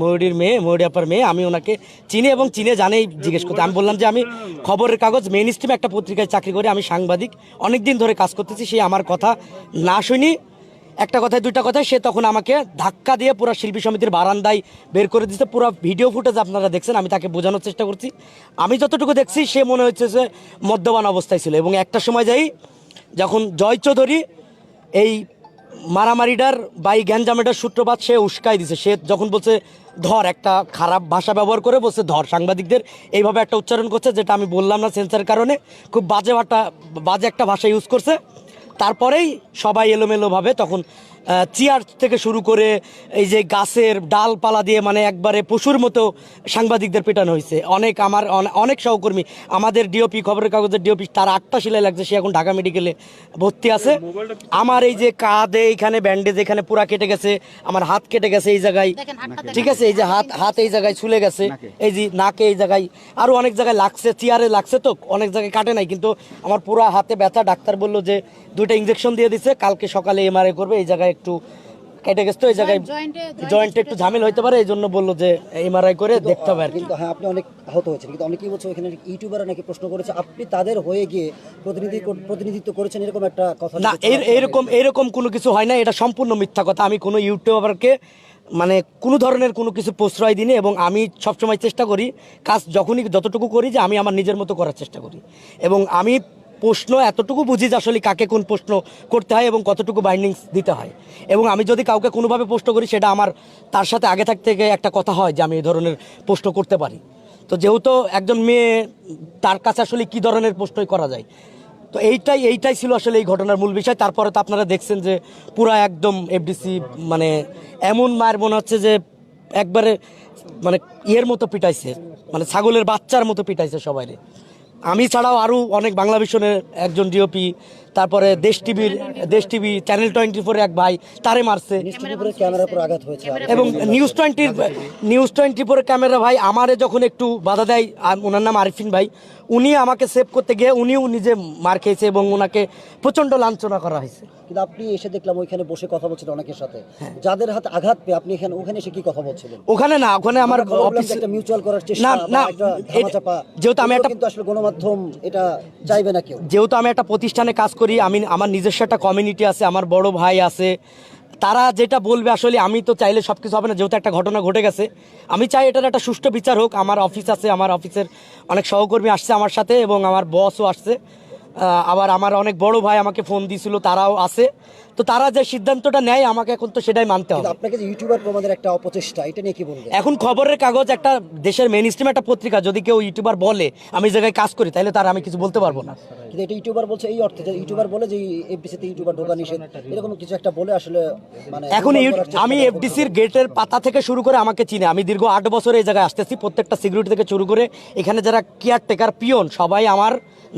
ময়ূরীর মেয়ে, ময়ূরী আপার মেয়ে, আমি ওনাকে চিনি এবং চিনে জানেই জিজ্ঞেস করতে। আমি বললাম যে, আমি খবরের কাগজ মেন স্ট্রিমে একটা পত্রিকায় চাকরি করি, আমি সাংবাদিক অনেক দিন ধরে কাজ করতেছি, সে আমার কথা না শুনি। একটা কথায়, দুইটা কথায় সে তখন আমাকে ধাক্কা দিয়ে পুরো শিল্পী সমিতির বারান্দায় বের করে দিতে পুরো ভিডিও ফুটেজ আপনারা দেখছেন, আমি তাকে বোঝানোর চেষ্টা করছি। আমি যতটুকু দেখছি, সে মনে হচ্ছে যে মদ্যপান অবস্থায় ছিল। এবং একটা সময় যাই, যখন জয় চৌধুরী এই মারামারিটার বাই গ্যাঞ্জামেটার সূত্রপাত সে উস্কাই দিছে। সে যখন বলছে, ধর, একটা খারাপ ভাষা ব্যবহার করে বলছে, ধর, সাংবাদিকদের এইভাবে একটা উচ্চারণ করছে, যেটা আমি বললাম না সেন্সার কারণে। খুব বাজে একটা বাজে একটা ভাষা ইউজ করছে। তারপরেই সবাই এলোমেলোভাবে তখন চেয়ার থেকে শুরু করে এই যে গাছের ডালপালা দিয়ে মানে একবারে পশুর মতো সাংবাদিকদের পেটানো হয়েছে। অনেক আমার অনেক সহকর্মী আমাদের ডিওপি খবরের কাগজের ডিওপি তার আটটা সেলাই লাগছে সে এখন ঢাকা মেডিকেলে ভর্তি আছে। আমার এই যে কাঁধে এখানে ব্যান্ডেজ এখানে পুরা কেটে গেছে আমার হাত কেটে গেছে এই জায়গায়। ঠিক আছে এই যে হাত হাত এই জায়গায় ছুলে গেছে এই যে নাকে এই জায়গায়। আরও অনেক জায়গায় লাগছে চেয়ারে লাগছে তো অনেক জায়গায় কাটে নাই কিন্তু আমার পুরা হাতে ব্যথা। ডাক্তার বলল যে দুইটা ইঞ্জেকশন দিয়ে দিছে কালকে সকালে এমআরআই করবে এই জায়গায় একটু কেটে গেছে তো এই জায়গায়। জয়েন্টে- একটু ঝামেলা হইতে পারে এই জন্য বলল যে এমআরআই করে দেখতে হবে আর কিন্তু হ্যাঁ আপনি অনেক আহত হয়েছেন কিন্তু অনেকেই বলছে ইউটিউবাররা নাকি প্রশ্ন করেছে আপনি তাদের হয়ে গিয়ে প্রতিনিধি প্রতিনিধিত্ব করেছেন এরকম একটা কথা না এর এরকম এরকম কোনো কিছু হয় না এটা সম্পূর্ণ মিথ্যা কথা। আমি কোনো ইউটিউবারকে মানে কোনো ধরনের কোনো কিছু প্রশ্রয় দিনে এবং আমি সবসময় চেষ্টা করি কাজ যখনই যতটুকু করি যে আমি আমার নিজের মতো করার চেষ্টা করি। এবং আমি প্রশ্ন এতটুকু বুঝি যে আসলে কাকে কোন প্রশ্ন করতে হয় এবং কতটুকু বাইন্ডিংস দিতে হয়। এবং আমি যদি কাউকে কোনোভাবে প্রশ্ন করি, সেটা আমার, তার সাথে আগে থাকতে থেকে একটা কথা হয় যে আমি এই ধরনের প্রশ্ন করতে পারি। তো যেহেতু একজন মেয়ে, তার কাছে আসলে কি ধরনের প্রশ্নই করা যায়? তো এইটাই এইটাই ছিল আসলে এই ঘটনার মূল বিষয়। তারপরে তো আপনারা দেখছেন যে পুরা একদম এফডিসি মানে এমন মায়ের মনে হচ্ছে যে একবারে মানে ইয়ের মতো পিটাইছে মানে ছাগলের বাচ্চার মতো পিটাইছে সবাইরে। আমি ছাড়াও আরও অনেক বাংলা ভিশনের একজন ডিওপি তারপরে দেশ টিভির দেশ টিভি চ্যানেল টোয়েন্টি ফোরে এক ভাই তারে মারছে। এবং নিউজ টোয়েন্টির নিউজ টোয়েন্টি ফোরের ক্যামেরা ভাই আমারে যখন একটু বাধা দেয় আর ওনার নাম আরিফিন ভাই উনি আমাকে সেভ করতে গিয়ে উনিও নিজে মার খেয়েছে এবং ওনাকে প্রচণ্ড লাঞ্ছনা করা হয়েছে। কিন্তু আপনি এসে দেখলাম ওইখানে বসে কথা বলছেন অনেকের সাথে। হ্যাঁ। যাদের হাতে আঘাত পেয়ে আপনি এখানে ওখানে এসে কি কথা বলছিলেন? ওখানে না ওখানে আমার অফিস মিউচুয়াল করার চেষ্টা না, না, যেহেতু আমি একটা- কিন্তু আসলে গণমাধ্যম এটা চাইবে না কেউ। যেহেতু আমি একটা প্রতিষ্ঠানে কাজ করি, আমি, আমার নিজস্ব একটা কমিউনিটি আছে, আমার বড় ভাই আছে, তারা যেটা বলবে আসলে আমি তো চাইলে সব কিছু হবে না, যেহেতু একটা ঘটনা ঘটে গেছে। আমি চাই এটার একটা সুষ্ঠু বিচার হোক, আমার অফিস আছে, আমার অফিসের অনেক সহকর্মী আসছে আমার সাথে এবং আমার বসও আসছে। আবার আমার অনেক বড় ভাই আমাকে ফোন দিয়েছিল তারাও আছে। তো তারা যে সিদ্ধান্তটা নেয় আমাকে এখন তো সেটাই মানতে হবে। আপনাকে যে ইউটিউবার প্রমাণের একটা অপচেষ্টা এটা নিয়ে কি বলবেন? এখন খবরের কাগজ একটা দেশের মেন স্ট্রিম একটা পত্রিকা যদি কেউ ইউটিউবার বলে আমি জায়গায় কাজ করি তাহলে তার আমি কিছু বলতে পারব না। কিন্তু এটা ইউটিউবার বলছে এই অর্থে যে ইউটিউবার বলে যে এফডিসিতে ইউটিউবার ঢোকা নিষেধ। এরকম কিছু একটা বলে আসলে মানে এখন আমি এফডিসির গেটের পাতা থেকে শুরু করে আমাকে চিনে। আমি দীর্ঘ আট বছর এই জায়গায় আসতেছি প্রত্যেকটা সিকিউরিটি থেকে শুরু করে এখানে যারা কেয়ারটেকার পিয়ন সবাই আমার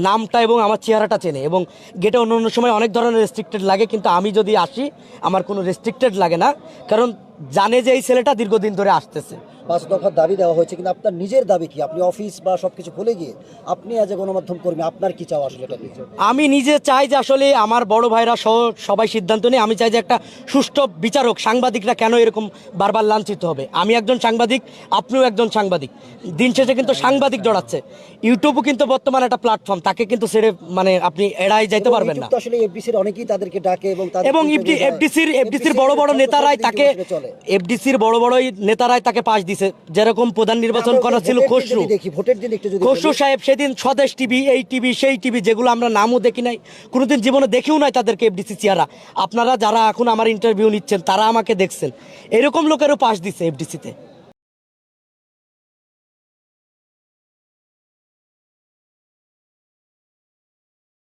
নামটা এবং আমার চেহারাটা চেনে। এবং গেটে অন্য অন্য সময় অনেক ধরনের রেস্ট্রিক্টেড লাগে কিন্তু আমি যদি আসি আমার কোনো রেস্ট্রিক্টেড লাগে না। কারণ জানে যে এই ছেলেটা দীর্ঘদিন ধরে আসতেছে। পাঁচ দফার দাবি দেওয়া হয়েছে কিন্তু আপনার নিজের দাবি কি? আপনি অফিস বা সবকিছু ভুলে গিয়ে আপনি আজ গণমাধ্যম কর্মী আপনার কি চাও আসলে এটা নিয়ে? আমি নিজে চাই যে আসলে আমার বড় ভাইরা সহ সবাই সিদ্ধান্ত নিয়ে। আমি চাই যে একটা সুষ্ঠু বিচারক সাংবাদিকরা কেন এরকম বারবার লাঞ্ছিত হবে? আমি একজন সাংবাদিক আপনিও একজন সাংবাদিক। দিন শেষে কিন্তু সাংবাদিক জড়াচ্ছে। ইউটিউবও কিন্তু বর্তমানে একটা প্ল্যাটফর্ম তাকে কিন্তু ছেড়ে মানে আপনি এড়াই যাইতে পারবেন না। আসলে এফডিসির অনেকেই তাদেরকে ডাকে এবং এবং এফডিসির এফডিসির বড় বড় নেতারাই তাকে চলে। এফডিসির বড় বড় নেতারাই তাকে পাশ দিছে। যেরকম প্রধান নির্বাচন করা ছিল খসরু। দেখি ভোটের দিন একটু খসরু সাহেব সেদিন স্বদেশ টিভি এই টিভি সেই টিভি যেগুলো আমরা নামও দেখি নাই কোনোদিন জীবনে দেখিও নাই তাদেরকে এফডিসি চেয়ারা আপনারা যারা এখন আমার ইন্টারভিউ নিচ্ছেন তারা আমাকে দেখছেন। এরকম লোকেরও পাশ দিছে এফডিসিতে